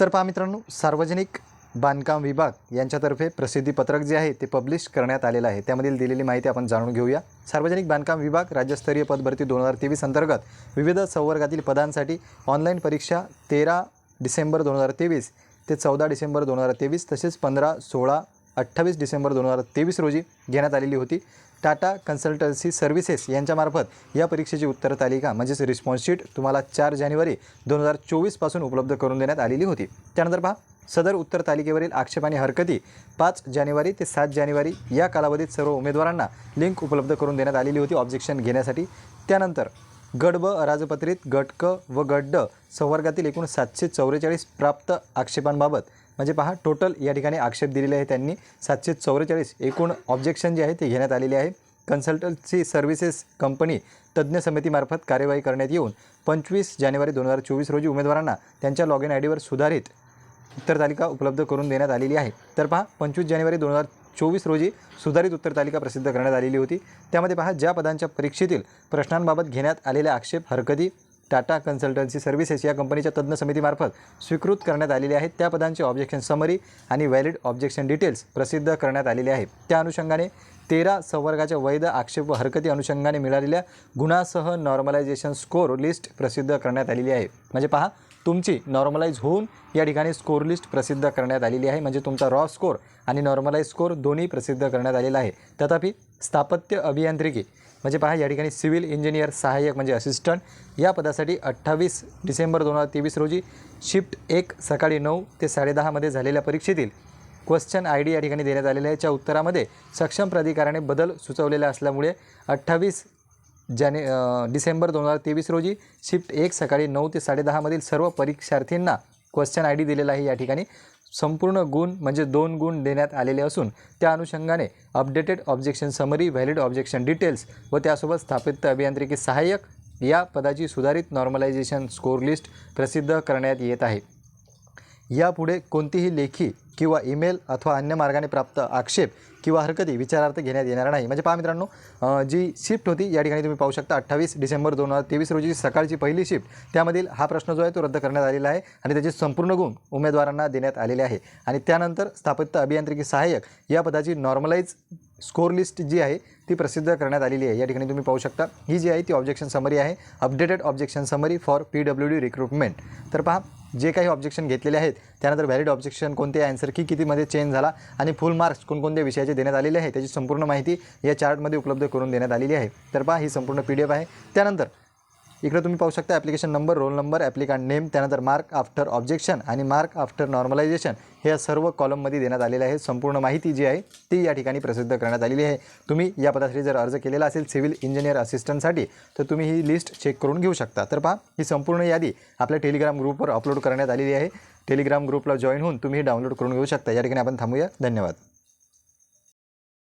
तर पहा मित्रांनो सार्वजनिक बांधकाम विभाग यांच्यातर्फे प्रसिद्धीपत्रक जे आहे ते पब्लिश करण्यात आलेलं आहे. त्यामधील दिलेली माहिती आपण जाणून घेऊया. सार्वजनिक बांधकाम विभाग राज्यस्तरीय पदभरती दोन हजार तेवीस अंतर्गत विविध संवर्गातील पदांसाठी ऑनलाईन परीक्षा तेरा डिसेंबर दोन हजार तेवीस ते चौदा डिसेंबर दोन हजार तेवीस तसेच पंधरा सोळा अठ्ठावीस डिसेंबर दोन हजार तेवीस रोजी घेण्यात आलेली होती. टाटा कन्सल्टन्सी सर्व्हिसेस यांच्यामार्फत या परीक्षेची उत्तर तालिका म्हणजेच रिस्पॉन्स शीट तुम्हाला चार जानेवारी दोन हजार चोवीसपासून उपलब्ध करून देण्यात आलेली होती. त्यानंतर पहा सदर उत्तर तालिकेवरील आक्षेप आणि हरकती पाच जानेवारी ते सात जानेवारी या कालावधीत सर्व उमेदवारांना लिंक उपलब्ध करून देण्यात आलेली होती ऑब्जेक्शन घेण्यासाठी. त्यानंतर गड ब अराजपत्रित गट क व गड्ड ड संवर्गातील एकूण सातशे चौवेचाळीस प्राप्त आक्षेपांबाबत म्हणजे पहा टोटल या ठिकाणी आक्षेप दिलेले आहे त्यांनी. सातशे चौवेचाळीस एकूण ऑब्जेक्शन जे आहे ते घेण्यात आलेले आहे कन्सल्टन्सी सर्व्हिसेस कंपनी तज्ज्ञ समितीमार्फत कार्यवाही करण्यात येऊन पंचवीस जानेवारी दोन हजार चोवीस रोजी उमेदवारांना त्यांच्या लॉग इन आय डीवर सुधारित उत्तर तालिका उपलब्ध करून देण्यात आलेली आहे. तर पहा पंचवीस जानेवारी दोन हजार चोवीस रोजी सुधारित उत्तर तालिका प्रसिद्ध करण्यात आलेली होती. त्यामध्ये पहा ज्या पदांच्या परीक्षेतील प्रश्नांबाबत घेण्यात आलेले आक्षेप हरकती टाटा कन्सल्टन्सी सर्व्हिसेस या कंपनीच्या तज्ज्ञ समितीमार्फत स्वीकृत करण्यात आलेले आहेत. त्या पदांचे ऑब्जेक्शन समरी आणि व्हॅलिड ऑब्जेक्शन डिटेल्स प्रसिद्ध करण्यात आलेले आहे त्या अनुषंगाने तेरा संवर्गाच्या वैध आक्षेप व हरकती अनुषंगाने मिळालेल्या गुणासह नॉर्मलायझेशन स्कोर लिस्ट प्रसिद्ध करण्यात आलेली आहे. म्हणजे पहा तुमची नॉर्मलाईज होऊन या ठिकाणी स्कोर लिस्ट प्रसिद्ध करण्यात आलेली आहे. म्हणजे तुमचा रॉ स्कोर आणि नॉर्मलाईज स्कोर दोन्ही प्रसिद्ध करण्यात आलेला आहे. तथापि स्थापत्य अभियांत्रिकी म्हणजे पहा या ठिकाणी सिव्हिल इंजिनियर सहाय्यक म्हणजे असिस्टंट या पदासाठी अठ्ठावीस डिसेंबर दोन हजार तेवीस रोजी शिफ्ट एक सकाळी नऊ ते साडेदहामध्ये झालेल्या परीक्षेतील क्वेश्चन आय डी या ठिकाणी देण्यात आलेल्या आहे. च्या उत्तरामध्ये सक्षम प्राधिकाराने बदल सुचवलेला असल्यामुळे अठ्ठावीस जाने डिसेंबर दोन हजार तेवीस रोजी शिफ्ट एक सकाळी नऊ ते साडेदहामधील सर्व परीक्षार्थींना क्वेश्चन आय डी दिलेला आहे या ठिकाणी. संपूर्ण गुण म्हणजे दोन गुण देण्यात आलेले असून त्या अनुषंगाने updated objection summary valid objection details व त्यासोबत स्थापित अभियांत्रिकी सहाय्यक या पदाची सुधारित नॉर्मलायझेशन स्कोर लिस्ट प्रसिद्ध करण्यात येत आहे. यापुढे कोणतीही लेखी किंवा ईमेल अथवा अन्य मार्गाने प्राप्त आक्षेप किंवा हरकती विचारार्थ घेण्यात येणार नाही. म्हणजे पहा मित्रांनो जी शिफ्ट होती या ठिकाणी तुम्ही पाहू शकता अठ्ठावीस डिसेंबर दोन हजार तेवीस रोजी सकाळची पहिली शिफ्ट त्यामधील हा प्रश्न जो आहे तो रद्द करण्यात आलेला आहे आणि त्याचे संपूर्ण गुण उमेदवारांना देण्यात आलेले आहे. आणि त्यानंतर स्थापत्य अभियांत्रिकी सहाय्यक या पदाची नॉर्मलाइज स्कोर लिस्ट जी आहे ती प्रसिद्ध करण्यात आलेली आहे. या ठिकाणी तुम्ही पाहू शकता ही जी आहे ती ऑब्जेक्शन समरी आहे. Updated objection summary for P W D recruitment तर पहा जे काही ऑब्जेक्शन घेतलेले आहेत त्यानंतर व्हॅलिड ऑब्जेक्शन कोणते आन्सर की कितीमध्ये चेंज झाला आणि फुल मार्क्स कोणकोणत्या विषयाचे देण्यात आलेले आहे त्याची संपूर्ण माहिती या चार्टमध्ये उपलब्ध करून देण्यात आलेली आहे. तर पहा ही संपूर्ण पी डी एफ आहे. त्यानंतर इकडे तुम्ही पाहू शकता application number roll number applicant name त्यानंतर मार्क आफ्टर ऑब्जेक्शन आणि मार्क आफ्टर नॉर्मलायझेशन हे या सर्व कॉलममध्ये देण्यात आलेले आहे. संपूर्ण माहिती जी आहे ती या ठिकाणी प्रसिद्ध करण्यात आलेली आहे. तुम्ही या पदासाठी जर अर्ज केलेला असेल सिव्हिल इंजिनियर असिस्टंटसाठी तर तुम्ही ही लिस्ट चेक करून घेऊ शकता. तर पहा ही संपूर्ण यादी आपल्या टेलिग्राम ग्रुपवर अपलोड करण्यात आलेली आहे. टेलिग्राम ग्रुपला जॉईन होऊन तुम्ही डाउनलोड करून घेऊ शकता. या ठिकाणी आपण थांबूया. धन्यवाद.